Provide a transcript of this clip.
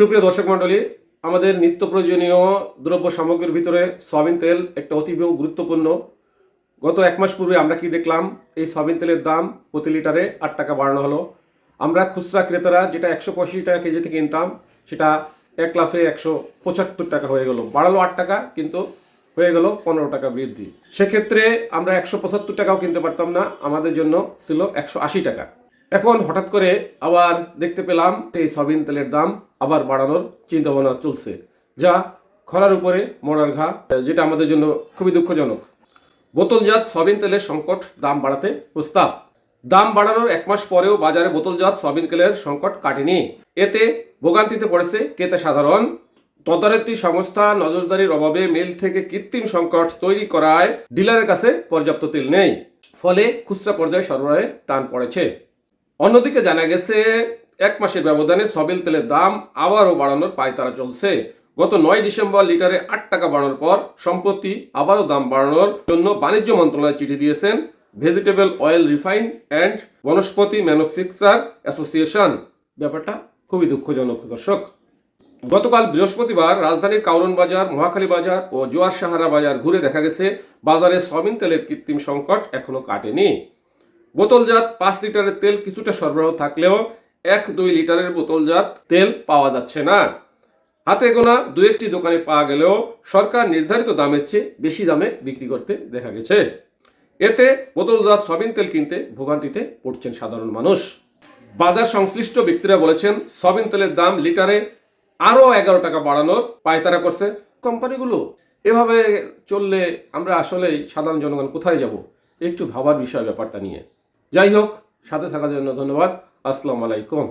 সুপ্রিয় দর্শক মণ্ডলী, আমাদের নিত্য প্রয়োজনীয় দ্রব্য সামগ্রীর ভিতরে সয়াবিন তেল একটা অতীব গুরুত্বপূর্ণ। গত এক মাস পূর্বে আমরা কি দেখলাম? এই সয়াবিন তেলের দাম প্রতি লিটারে আট টাকা বাড়ানো হলো। আমরা খুচরা ক্রেতারা যেটা একশো পঁয়ষট্টি টাকা কেজি থেকে কিনতাম, সেটা এক লাফে একশো পঁচাত্তর টাকা হয়ে গেল। বাড়ালো আট টাকা, কিন্তু হয়ে গেল পনেরো টাকা বৃদ্ধি। সেক্ষেত্রে আমরা একশো পঁচাত্তর টাকাও কিনতে পারতাম না। আমাদের জন্য ছিল একশো আশি টাকা। এখন হঠাৎ করে আবার দেখতে পেলাম এই সয়াবিন তেলের দাম আবার বাড়ানোর চিন্তা ভাবনা চলছে, যা খরার উপরে মরার ঘা, যেটা আমাদের জন্য খুবই দুঃখজনক। বোতলজাত সয়াবিন তেলের সংকট দাম বাড়াতে প্রস্তাব। দাম বাড়ানোর এক মাস পরেও বাজারে বোতলজাত সয়াবিন তেলের সংকট কাটেনি। এতে ভোগান্তিতে পড়েছে ক্রেতা সাধারণ। তদারকি সংস্থা নজরদারির অভাবে মিল থেকে কৃত্রিম সংকট তৈরি করায় ডিলারের কাছে পর্যাপ্ত তেল নেই। ফলে খুচরা পর্যায়ে সরবরাহে টান পড়েছে। অন্যদিকে জানা গেছে, এক মাসের ব্যবধানে সয়াবিন তেলের দাম আবারও বাড়ানোর পায়তারা চলছে। গত নয় ডিসেম্বর লিটারে আট টাকা বাড়ানোর পর সম্প্রতি আবারও দাম বাড়ানোর জন্য বাণিজ্য মন্ত্রণালয় চিঠি দিয়েছেন vegetable oil refine and vanaspati manufacture association. ব্যাপারটা খুবই দুঃখজনক, দর্শক। গতকাল বৃহস্পতিবার রাজধানীর কাউরন বাজার, মহাখালী বাজার ও জোয়ার সাহারা বাজার ঘুরে দেখা গেছে, বাজারে সয়াবিন তেলের কৃত্রিম সংকট এখনও কাটেনি। বোতলজাত পাঁচ লিটারের তেল কিছুটা সরবরাহ থাকলেও এক দুই লিটারের বোতলজাত তেল পাওয়া যাচ্ছে না। হাতে গোনা দু একটি দোকানে পাওয়া গেলেও সরকার নির্ধারিত দামের চেয়ে বেশি দামে বিক্রি করতে দেখা গেছে। এতে বোতলজাত সয়াবিন তেল কিনতে ভোগান্তিতে পড়ছেন সাধারণ মানুষ। বাজার সংশ্লিষ্ট ব্যক্তিরা বলেছেন সয়াবিন তেলের দাম লিটারে আরও এগারো টাকা বাড়ানোর পায়তারা করছে কোম্পানিগুলো। এভাবে চললে আমরা আসলেই সাধারণ জনগণ কোথায় যাব? একটু ভাবার বিষয় ব্যাপারটা নিয়ে। যাই হোক সাথে থাকার জন্য ধন্যবাদ। আসসালামু আলাইকুম।